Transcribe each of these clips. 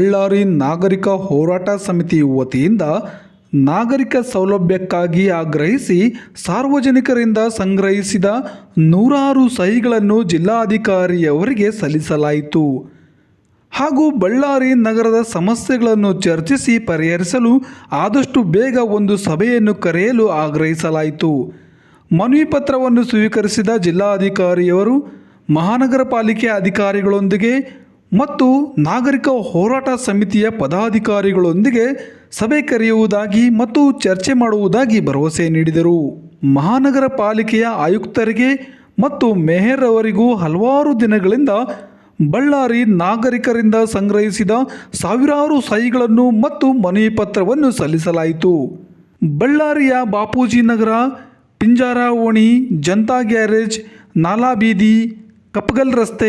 ಬಳ್ಳಾರಿ ನಾಗರಿಕ ಹೋರಾಟ ಸಮಿತಿ ವತಿಯಿಂದ ನಾಗರಿಕ ಸೌಲಭ್ಯಕ್ಕಾಗಿ ಆಗ್ರಹಿಸಿ ಸಾರ್ವಜನಿಕರಿಂದ ಸಂಗ್ರಹಿಸಿದ ನೂರಾರು ಸಹಿಗಳನ್ನು ಜಿಲ್ಲಾಧಿಕಾರಿಯವರಿಗೆ ಸಲ್ಲಿಸಲಾಯಿತು. ಹಾಗೂ ಬಳ್ಳಾರಿ ನಗರದ ಸಮಸ್ಯೆಗಳನ್ನು ಚರ್ಚಿಸಿ ಪರಿಹರಿಸಲು ಆದಷ್ಟು ಬೇಗ ಒಂದು ಸಭೆಯನ್ನು ಕರೆಯಲು ಆಗ್ರಹಿಸಲಾಯಿತು. ಮನವಿ ಪತ್ರವನ್ನು ಸ್ವೀಕರಿಸಿದ ಜಿಲ್ಲಾಧಿಕಾರಿಯವರು ಮಹಾನಗರ ಪಾಲಿಕೆ ಅಧಿಕಾರಿಗಳೊಂದಿಗೆ ಮತ್ತು ನಾಗರಿಕ ಹೋರಾಟ ಸಮಿತಿಯ ಪದಾಧಿಕಾರಿಗಳೊಂದಿಗೆ ಸಭೆ ಕರೆಯುವುದಾಗಿ ಮತ್ತು ಚರ್ಚೆ ಮಾಡುವುದಾಗಿ ಭರವಸೆ ನೀಡಿದರು. ಮಹಾನಗರ ಪಾಲಿಕೆಯ ಆಯುಕ್ತರಿಗೆ ಮತ್ತು ಮೆಹರ್ ಅವರಿಗೂ ಹಲವಾರು ದಿನಗಳಿಂದ ಬಳ್ಳಾರಿ ನಾಗರಿಕರಿಂದ ಸಂಗ್ರಹಿಸಿದ ಸಾವಿರಾರು ಸಹಿಗಳನ್ನು ಮತ್ತು ಮನವಿ ಪತ್ರವನ್ನು ಸಲ್ಲಿಸಲಾಯಿತು. ಬಳ್ಳಾರಿಯ ಬಾಪೂಜಿ ನಗರ ಪಿಂಜಾರ ಓಣಿ ಜನತಾ ಗ್ಯಾರೇಜ್, ನಾಲಾ ಬೀದಿ ಕಪ್ಪಗಲ್ ರಸ್ತೆ,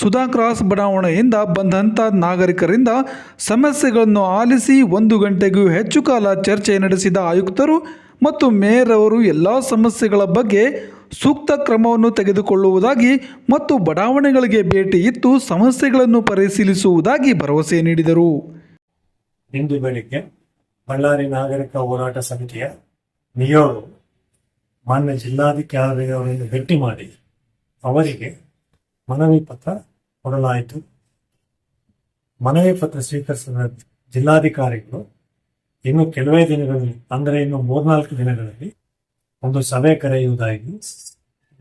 ಸುಧಾ ಕ್ರಾಸ್ ಬಡಾವಣೆಯಿಂದ ಬಂದಂಥ ನಾಗರಿಕರಿಂದ ಸಮಸ್ಯೆಗಳನ್ನು ಆಲಿಸಿ ಒಂದು ಗಂಟೆಗೂ ಹೆಚ್ಚು ಕಾಲ ಚರ್ಚೆ ನಡೆಸಿದ ಆಯುಕ್ತರು ಮತ್ತು ಮೇಯರ್ ಅವರು ಎಲ್ಲ ಸಮಸ್ಯೆಗಳ ಬಗ್ಗೆ ಸೂಕ್ತ ಕ್ರಮವನ್ನು ತೆಗೆದುಕೊಳ್ಳುವುದಾಗಿ ಮತ್ತು ಬಡಾವಣೆಗಳಿಗೆ ಭೇಟಿ ಇತ್ತು ಸಮಸ್ಯೆಗಳನ್ನು ಪರಿಶೀಲಿಸುವುದಾಗಿ ಭರವಸೆ ನೀಡಿದರು. ಇಂದು ಬೆಳಿಗ್ಗೆ ಬಳ್ಳಾರಿ ನಾಗರಿಕ ಹೋರಾಟ ಸಮಿತಿಯ ನಿಯೋಗವು ಮಾನ್ಯ ಜಿಲ್ಲಾಧಿಕಾರಿಯವರನ್ನು ಭೇಟಿ ಮಾಡಿ ಅವರಿಗೆ ಮನವಿ ಪತ್ರ ಕೊಡಲಾಯಿತು ಮನವಿ ಪತ್ರ ಸ್ವೀಕರಿಸಿದ ಜಿಲ್ಲಾಧಿಕಾರಿಗಳು ಇನ್ನು ಕೆಲವೇ ದಿನಗಳಲ್ಲಿ, ಅಂದರೆ ಇನ್ನು ಮೂರ್ನಾಲ್ಕು ದಿನಗಳಲ್ಲಿ ಒಂದು ಸಭೆ ಕರೆಯುವುದಾಗಿ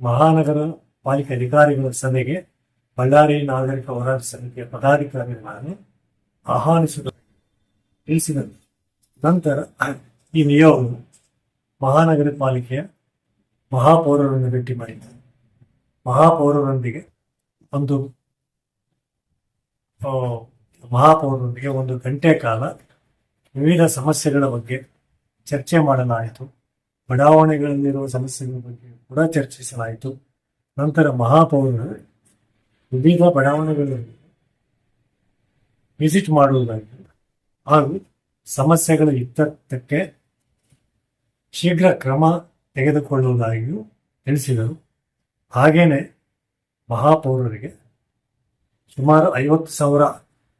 ಮಹಾನಗರ ಪಾಲಿಕೆ ಅಧಿಕಾರಿಗಳ ಸಭೆಗೆ ಬಳ್ಳಾರಿ ನಾಗರಿಕ ಹೋರಾಟ ಸಮಿತಿಯ ಪದಾಧಿಕಾರಿಗಳನ್ನು ಆಹ್ವಾನಿಸಿದ ತಿಳಿಸಿದರು. ನಂತರ ಈ ನಿಯೋಗವು ಮಹಾನಗರ ಪಾಲಿಕೆಯ ಮಹಾಪೌರರನ್ನು ಭೇಟಿ ಮಾಡಿದ್ದಾರೆ ಮಹಾಪೌರರೊಂದಿಗೆ ಒಂದು ಮಹಾಪೌರರೊಂದಿಗೆ ಒಂದು ಗಂಟೆ ಕಾಲ ವಿವಿಧ ಸಮಸ್ಯೆಗಳ ಬಗ್ಗೆ ಚರ್ಚೆ ಮಾಡಲಾಯಿತು. ಬಡಾವಣೆಗಳಲ್ಲಿರುವ ಸಮಸ್ಯೆಗಳ ಬಗ್ಗೆ ಕೂಡ ಚರ್ಚಿಸಲಾಯಿತು. ನಂತರ ಮಹಾಪೌರರು ವಿವಿಧ ಬಡಾವಣೆಗಳಲ್ಲಿ ವಿಸಿಟ್ ಮಾಡುವುದಾಗಿ ಹಾಗೂ ಸಮಸ್ಯೆಗಳ ಇತ್ತಕ್ಕೆ ಶೀಘ್ರ ಕ್ರಮ ತೆಗೆದುಕೊಳ್ಳುವುದಾಗಿಯೂ ತಿಳಿಸಿದರು. ಹಾಗೇನೆ ಮಹಾಪೌರರಿಗೆ ಸುಮಾರು ಐವತ್ತು ಸಾವಿರ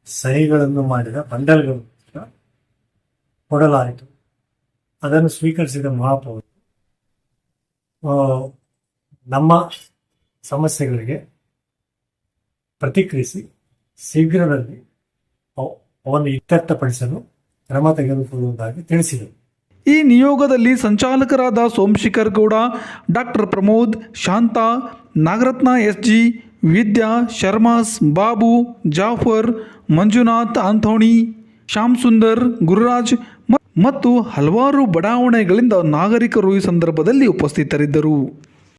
ಸಹಿಗಳನ್ನು ಮಾಡಿದ ಬಂಡಲ್ಗಳು ಕೂಡ ಕೊಡಲಾಯಿತು. ಅದನ್ನು ಸ್ವೀಕರಿಸಿದ ಮಹಾಪೌರರು ನಮ್ಮ ಸಮಸ್ಯೆಗಳಿಗೆ ಪ್ರತಿಕ್ರಿಯಿಸಿ ಶೀಘ್ರದಲ್ಲಿ ಅವ- ಅವನ್ನು ಇತ್ಯರ್ಥಪಡಿಸಲು ಕ್ರಮ ತೆಗೆದುಕೊಳ್ಳುವುದಾಗಿ ತಿಳಿಸಿದರು. ಈ ನಿಯೋಗದಲ್ಲಿ ಸಂಚಾಲಕರಾದ Somashekar Gowda, doctor Pramod, Shantha Nagarathna S G Vidya Sharma's Babu, Jafar, Manjunath, Anthony Shyam Sundar Gururaj ಮತ್ತು ಹಲವಾರು ಬಡಾವಣೆಗಳಿಂದ ನಾಗರಿಕರು ಈ ಸಂದರ್ಭದಲ್ಲಿ ಉಪಸ್ಥಿತರಿದ್ದರು.